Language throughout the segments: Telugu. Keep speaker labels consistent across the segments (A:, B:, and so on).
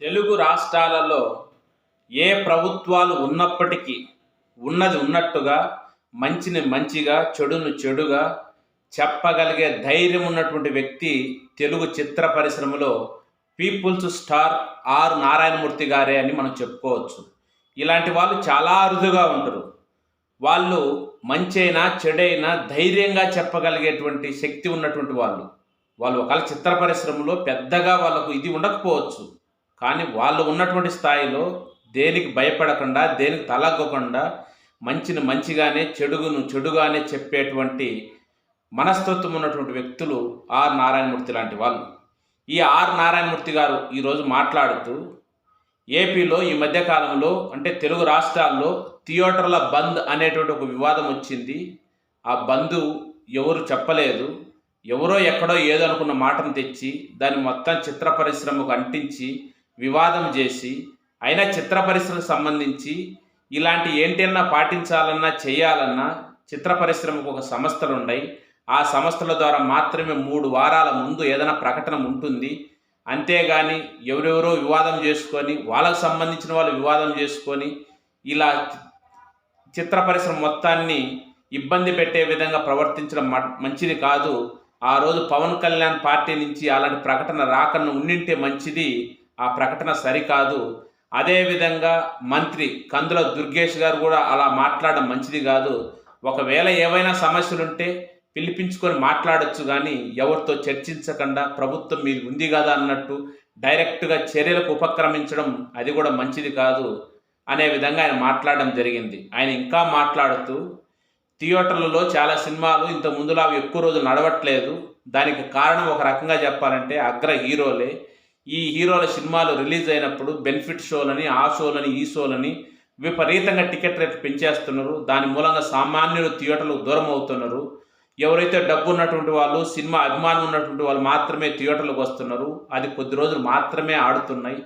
A: తెలుగు రాష్ట్రాలలో ఏ ప్రభుత్వాలు ఉన్నప్పటికీ ఉన్నది ఉన్నట్టుగా మంచిని మంచిగా చెడును చెడుగా చెప్పగలిగే ధైర్యం ఉన్నటువంటి వ్యక్తి తెలుగు చిత్ర పరిశ్రమలో పీపుల్స్ స్టార్ ఆర్ నారాయణమూర్తి గారే అని మనం చెప్పుకోవచ్చు. ఇలాంటి వాళ్ళు చాలా అరుదుగా ఉంటారు. వాళ్ళు మంచైనా చెడైనా ధైర్యంగా చెప్పగలిగేటువంటి శక్తి ఉన్నటువంటి వాళ్ళు. వాళ్ళు ఒకవేళ చిత్ర పరిశ్రమలో పెద్దగా వాళ్ళకు ఇది ఉండకపోవచ్చు. కానీ వాళ్ళు ఉన్నటువంటి స్థాయిలో దేనికి భయపడకుండా దేనికి తలగ్గకుండా మంచిని మంచిగానే చెడుగును చెడుగానే చెప్పేటువంటి మనస్తత్వం ఉన్నటువంటి వ్యక్తులు ఆర్ నారాయణమూర్తి లాంటి వాళ్ళు. ఈ ఆర్ నారాయణమూర్తి గారు ఈరోజు మాట్లాడుతూ ఏపీలో ఈ మధ్యకాలంలో అంటే తెలుగు రాష్ట్రాల్లో థియేటర్ల బంద్ అనేటువంటి ఒక వివాదం వచ్చింది. ఆ బంద్ ఎవరు చెప్పలేదు. ఎవరో ఎక్కడో ఏదో అనుకున్న మాటను తెచ్చి దాన్ని మొత్తం చిత్ర పరిశ్రమకు అంటించి వివాదం చేసి అయినా చిత్ర పరిశ్రమకు సంబంధించి ఇలాంటి ఏంటన్నా పాటించాలన్నా చేయాలన్నా చిత్ర పరిశ్రమకు ఒక సంస్థలు ఉన్నాయి ఆ సంస్థల ద్వారా మాత్రమే మూడు వారాల ముందు ఏదైనా ప్రకటన ఉంటుంది. అంతేగాని ఎవరెవరో వివాదం చేసుకొని వాళ్ళకు సంబంధించిన వాళ్ళు వివాదం చేసుకొని ఇలా చిత్ర పరిశ్రమ మొత్తాన్ని ఇబ్బంది పెట్టే విధంగా ప్రవర్తించడం మ- మంచిది కాదు. ఆ రోజు పవన్ కళ్యాణ్ పార్టీ నుంచి అలాంటి ప్రకటన రాకుండా ఉండింటే మంచిది. ఆ ప్రకటన సరికాదు. అదేవిధంగా మంత్రి కందుల దుర్గేష్ గారు కూడా అలా మాట్లాడడం మంచిది కాదు. ఒకవేళ ఏవైనా సమస్యలుంటే పిలిపించుకొని మాట్లాడొచ్చు కానీ ఎవరితో చర్చించకుండా ప్రభుత్వం మీది ఉంది కదా అన్నట్టు డైరెక్ట్గా చర్యలకు ఉపక్రమించడం అది కూడా మంచిది కాదు అనే విధంగా ఆయన మాట్లాడడం జరిగింది. ఆయన ఇంకా మాట్లాడుతూ థియేటర్లలో చాలా సినిమాలు ఇంత ముందులా అవి ఎక్కువ రోజులు నడవట్లేదు. దానికి కారణం ఒక రకంగా చెప్పాలంటే అగ్ర హీరోలే. ఈ హీరోల సినిమాలు రిలీజ్ అయినప్పుడు బెనిఫిట్ షోలని ఆ షోలని ఈ షోలని విపరీతంగా టికెట్ రేట్లు పెంచేస్తున్నారు. దాని మూలంగా సామాన్యులు థియేటర్లకు దూరం అవుతున్నారు. ఎవరైతే డబ్బు ఉన్నటువంటి వాళ్ళు సినిమా అభిమానం ఉన్నటువంటి వాళ్ళు మాత్రమే థియేటర్లకు వస్తున్నారు. అది కొద్ది రోజులు మాత్రమే ఆడుతున్నాయి.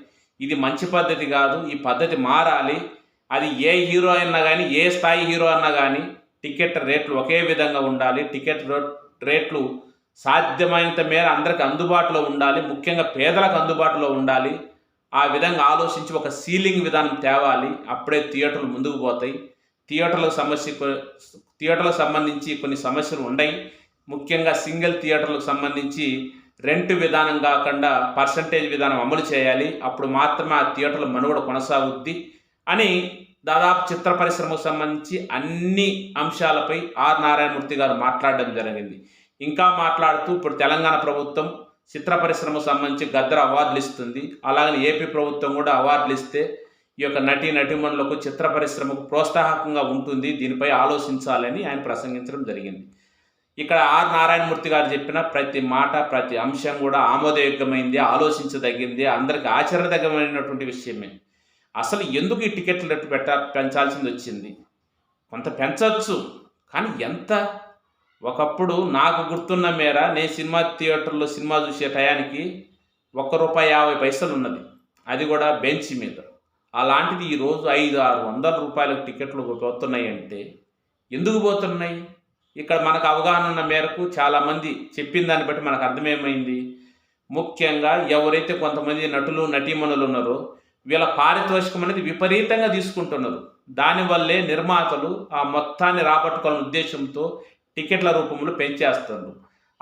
A: ఇది మంచి పద్ధతి కాదు. ఈ పద్ధతి మారాలి. అది ఏ హీరో అయినా కానీ ఏ స్థాయి హీరో అన్నా కానీ టికెట్ రేట్లు ఒకే విధంగా ఉండాలి. టికెట్ రో- రేట్లు సాధ్యమైనంత మేర అందరికి అందుబాటులో ఉండాలి ముఖ్యంగా పేదలకు అందుబాటులో ఉండాలి. ఆ విధంగా ఆలోచించి ఒక సీలింగ్ విధానం తేవాలి. అప్పుడే థియేటర్లు ముందుకు పోతాయి. థియేటర్లకు సమస్య థియేటర్లకు సంబంధించి కొన్ని సమస్యలు ఉన్నాయి ముఖ్యంగా సింగిల్ థియేటర్లకు సంబంధించి రెంట్ విధానం కాకుండా పర్సంటేజ్ విధానం అమలు చేయాలి. అప్పుడు మాత్రమే ఆ థియేటర్ల మనుగడ కొనసాగుద్ది అని దాదాపు చిత్ర పరిశ్రమకు సంబంధించి అన్ని అంశాలపై ఆర్. నారాయణమూర్తి గారు మాట్లాడడం జరిగింది. ఇంకా మాట్లాడుతూ ఇప్పుడు తెలంగాణ ప్రభుత్వం చిత్ర పరిశ్రమకు సంబంధించి గద్దర అవార్డులు ఇస్తుంది. అలాగే ఏపీ ప్రభుత్వం కూడా అవార్డులు ఇస్తే ఈ యొక్క నటీ నటిమణులకు చిత్ర పరిశ్రమకు ప్రోత్సాహకంగా ఉంటుంది. దీనిపై ఆలోచించాలని ఆయన ప్రసంగించడం జరిగింది. ఇక్కడ ఆర్ నారాయణమూర్తి గారు చెప్పిన ప్రతి మాట ప్రతి అంశం కూడా ఆమోదయోగ్యమైంది ఆలోచించదగింది అందరికి ఆచరణదగ్గమైనటువంటి విషయమే. అసలు ఎందుకు ఈ టికెట్లు రేట్లు పెట్ట పెంచాల్సింది వచ్చింది? కొంత పెంచవచ్చు కానీ ఎంత? ఒకప్పుడు నాకు గుర్తున్న మేర నేను సినిమా థియేటర్లో సినిమా చూసే టయానికి ఒక్క రూపాయి యాభై పైసలు ఉన్నది అది కూడా బెంచ్ మీద. అలాంటిది ఈరోజు ఐదు ఆరు వందల రూపాయలకు టికెట్లు పోతున్నాయి అంటే ఎందుకు పోతున్నాయి? ఇక్కడ మనకు అవగాహన ఉన్న మేరకు చాలామంది చెప్పిన దాన్ని బట్టి మనకు అర్థమేమైంది? ముఖ్యంగా ఎవరైతే కొంతమంది నటులు నటీమణులు ఉన్నారో వీళ్ళ పారితోషికం అనేది విపరీతంగా తీసుకుంటున్నారు. దానివల్లే నిర్మాతలు ఆ మొత్తాన్ని రాబట్టుకోవాలనే ఉద్దేశంతో టికెట్ల రూపంలో పెంచేస్తుండ్రు.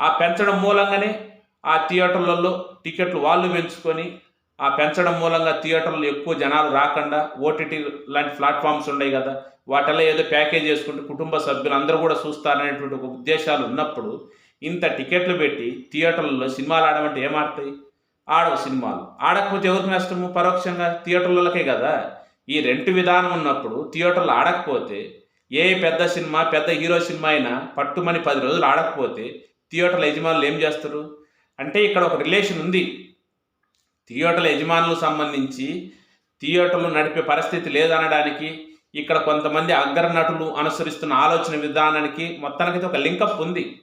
A: ఆ పెంచడం మూలంగానే ఆ థియేటర్లలో టికెట్లు వాళ్ళు పెంచుకొని ఆ పెంచడం మూలంగా థియేటర్లు ఎక్కువ జనాలు రాకుండా ఓటీటీ లాంటి ప్లాట్ఫామ్స్ ఉన్నాయి కదా వాటిలో ఏదో ప్యాకేజ్ చేసుకుంటే కుటుంబ సభ్యులు అందరూ కూడా చూస్తారనేటువంటి ఒక ఉద్దేశాలు ఉన్నప్పుడు ఇంత టికెట్లు పెట్టి థియేటర్లలో సినిమాలు ఆడమంటే ఏమాడతాయి? ఆడవు సినిమాలు. ఆడకపోతే ఎవరికి నష్టము? పరోక్షంగా థియేటర్లకే కదా. ఈ రెంట్ విధానం ఉన్నప్పుడు థియేటర్లు ఆడకపోతే ఏ పెద్ద సినిమా పెద్ద హీరో సినిమా అయినా పట్టుమని పది రోజులు ఆడకపోతే థియేటర్ల యజమానులు ఏం చేస్తారు? అంటే ఇక్కడ ఒక రిలేషన్ ఉంది. థియేటర్ల యజమానులకు సంబంధించి థియేటర్లు నడిపే పరిస్థితి లేదనడానికి ఇక్కడ కొంతమంది అగ్ర నటులు అనుసరిస్తున్న ఆలోచన విధానానికి మొత్తానికి ఒక లింకప్ ఉంది.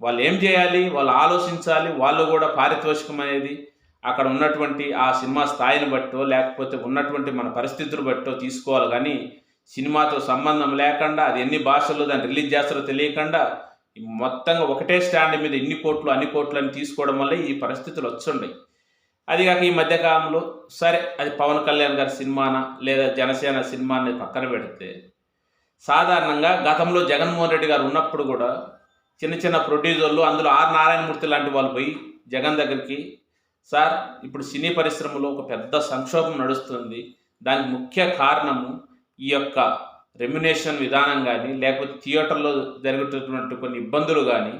A: వాళ్ళు ఏం చేయాలి? వాళ్ళు ఆలోచించాలి. వాళ్ళు కూడా పారితోషికం అనేది అక్కడ ఉన్నటువంటి ఆ సినిమా స్థాయిని బట్టో లేకపోతే ఉన్నటువంటి మన పరిస్థితులు బట్టో తీసుకోవాలి. కానీ సినిమాతో సంబంధం లేకుండా అది ఎన్ని భాషల్లో దాన్ని రిలీజ్ చేస్తారో తెలియకుండా మొత్తంగా ఒకటే స్టాండ్ మీద ఇన్ని కోట్లు అన్ని కోట్లు అని తీసుకోవడం వల్ల ఈ పరిస్థితులు వచ్చుండయి అది కాక ఈ మధ్యకాలంలో సరే అది పవన్ కళ్యాణ్ గారి సినిమానా లేదా జనసేన సినిమా అనేది పక్కన పెడితే సాధారణంగా గతంలో జగన్మోహన్ రెడ్డి గారు ఉన్నప్పుడు కూడా చిన్న చిన్న ప్రొడ్యూసర్లు అందులో ఆర్ నారాయణమూర్తి లాంటి వాళ్ళు పోయి జగన్ దగ్గరికి సార్ ఇప్పుడు సినీ పరిశ్రమలో ఒక పెద్ద సంక్షోభం నడుస్తుంది. దానికి ముఖ్య కారణము ఈ యొక్క రెమ్యునేషన్ విధానం కానీ లేకపోతే థియేటర్లో జరుగుతున్నటువంటి కొన్ని ఇబ్బందులు కానీ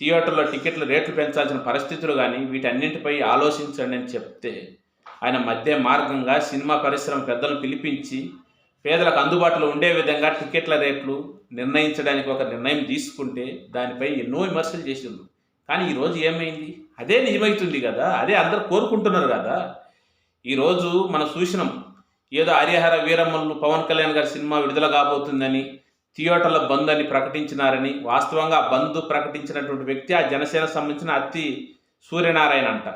A: థియేటర్లో టికెట్ల రేట్లు పెంచాల్సిన పరిస్థితులు కానీ వీటన్నింటిపై ఆలోచించండి అని చెప్తే ఆయన మధ్య మార్గంగా సినిమా పరిశ్రమ పెద్దలను పిలిపించి పేదలకు అందుబాటులో ఉండే విధంగా టికెట్ల రేట్లు నిర్ణయించడానికి ఒక నిర్ణయం తీసుకుంటే దానిపై ఎన్నో విమర్శలు చేసిండ్రు. కానీ ఈరోజు ఏమైంది? అదే నిజమవుతుంది కదా అదే అందరు కోరుకుంటున్నారు కదా. ఈరోజు మనం చూసినాం ఏదో హరిహర వీరమ్మలు పవన్ కళ్యాణ్ గారి సినిమా విడుదల కాబోతుందని థియేటర్ల బంద్ అని ప్రకటించినారని వాస్తవంగా ఆ బంద్ ప్రకటించినటువంటి వ్యక్తి ఆ జనసేన సంబంధించిన అత్తి సూర్యనారాయణ అంట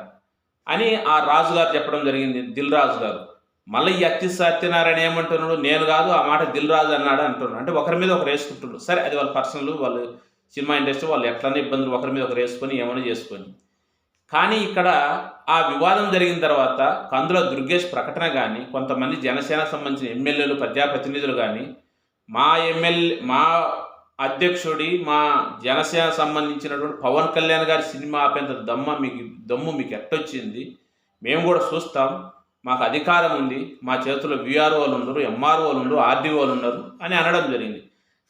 A: అని ఆ రాజు గారు చెప్పడం జరిగింది దిల్ రాజు గారు. మళ్ళీ ఈ అత్తి సత్యనారాయణ ఏమంటున్నాడు? నేను కాదు ఆ మాట దిల్ రాజు అన్నాడు అంటున్నాడు. అంటే ఒకరి మీద ఒకరు వేసుకుంటున్నాడు సరే అది వాళ్ళ పర్సనల్ వాళ్ళు సినిమా ఇండస్ట్రీ వాళ్ళు ఎట్లనే ఇబ్బందులు ఒకరి మీద ఒకరు వేసుకొని ఏమైనా చేసుకొని. కానీ ఇక్కడ ఆ వివాదం జరిగిన తర్వాత కందుల దుర్గేష్ ప్రకటన కానీ కొంతమంది జనసేన సంబంధించిన ఎమ్మెల్యేలు ప్రజాప్రతినిధులు కానీ మా ఎమ్మెల్యే మా అధ్యక్షుడి మా జనసేన సంబంధించినటువంటి పవన్ కళ్యాణ్ గారి సినిమా ఆపేంత దమ్మ మీకు దమ్ము మీకు ఎట్టొచ్చింది? మేము కూడా చూస్తాం. మాకు అధికారం ఉంది. మా చేతిలో విఆర్ఓలు ఉన్నారు ఎంఆర్ఓలు ఉన్నారు ఆర్డీఓలు ఉన్నారు అని అనడం జరిగింది.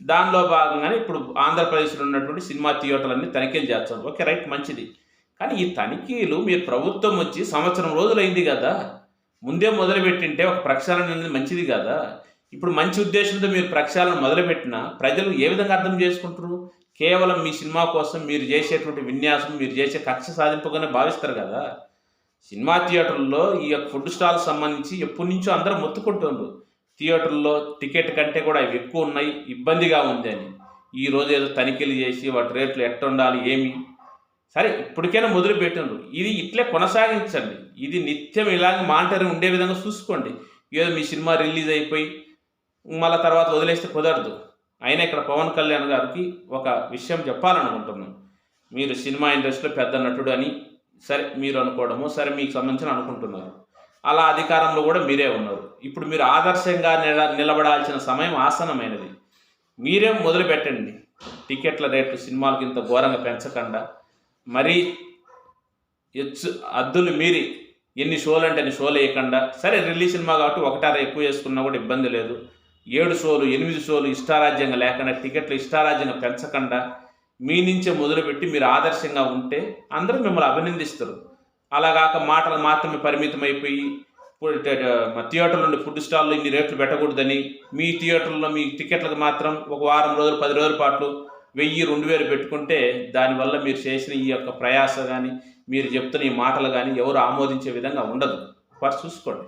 A: దానిలో భాగంగానే ఇప్పుడు ఆంధ్రప్రదేశ్లో ఉన్నటువంటి సినిమా థియేటర్లన్నీ తనిఖీలు చేస్తారు ఓకే రైట్ మంచిది. కానీ ఈ తనిఖీలు మీరు ప్రభుత్వం వచ్చి సంవత్సరం రోజులైంది కదా. ముందే మొదలుపెట్టింటే ఒక ప్రక్షాళన అనేది మంచిది కదా. ఇప్పుడు మంచి ఉద్దేశంతో మీరు ప్రక్షాళన మొదలుపెట్టినా ప్రజలు ఏ విధంగా అర్థం చేసుకుంటారు? కేవలం మీ సినిమా కోసం మీరు చేసేటువంటి విన్యాసం మీరు చేసే కక్ష సాధింపుగానే భావిస్తారు కదా. సినిమా థియేటర్లో ఈ యొక్క ఫుడ్ స్టాల్ సంబంధించి ఎప్పటి నుంచో అందరూ మొత్తుకుంటున్నారు థియేటర్లో టికెట్ కంటే కూడా అవి ఎక్కువ ఉన్నాయి ఇబ్బందిగా ఉంది అని. ఈ రోజు ఏదో తనిఖీలు చేసి వాటి రేట్లు ఎట్ట ఉండాలి ఏమి? సరే ఇప్పటికైనా మొదలు ఇది ఇట్లే కొనసాగించండి. ఇది నిత్యం ఇలాగే మానిటరింగ్ ఉండే విధంగా చూసుకోండి. ఏదో మీ సినిమా రిలీజ్ అయిపోయి మళ్ళీ తర్వాత వదిలేస్తే కుదరదు. అయినా ఇక్కడ పవన్ కళ్యాణ్ గారికి ఒక విషయం చెప్పాలనుకుంటున్నాను మీరు సినిమా ఇండస్ట్రీలో పెద్ద నటుడు అని సరే మీరు అనుకోవడము సరే మీకు సంబంధించిన అనుకుంటున్నారు. అలా అధికారంలో కూడా మీరే ఉన్నారు. ఇప్పుడు మీరు ఆదర్శంగా నిల నిలబడాల్సిన సమయం ఆసనమైనది మీరే మొదలు పెట్టండి టికెట్ల రేట్లు సినిమాలకు ఇంత ఘోరంగా పెంచకుండా మరీ ఎచ్చు అద్దులు మీరి ఎన్ని షోలు అంటే అన్ని షోలు వేయకుండా సరే రిలీజ్ సినిమా కాబట్టి ఒకటార ఎక్కువ వేసుకున్నా కూడా ఇబ్బంది లేదు. ఏడు షోలు ఎనిమిది షోలు ఇష్టారాజ్యంగా లేకుండా టికెట్లు ఇష్టారాజ్యంగా పెంచకుండా మీ నుంచే మొదలుపెట్టి మీరు ఆదర్శంగా ఉంటే అందరూ మిమ్మల్ని అభినందిస్తారు. అలాగాక మాటలు మాత్రమే పరిమితం అయిపోయి ఇప్పుడు ట- నుండి ఫుడ్ స్టాల్లో ఇన్ని రేట్లు పెట్టకూడదని మీ థియేటర్లో మీ టికెట్లకు మాత్రం ఒక వారం రోజులు పది రోజుల పాటు వెయ్యి రెండు వేలు పెట్టుకుంటే దానివల్ల మీరు చేసిన ఈ యొక్క ప్రయాస కానీ మీరు చెప్తున్న ఈ మాటలు కానీ ఎవరు ఆమోదించే విధంగా ఉండదు. ఒకసారి చూసుకోండి.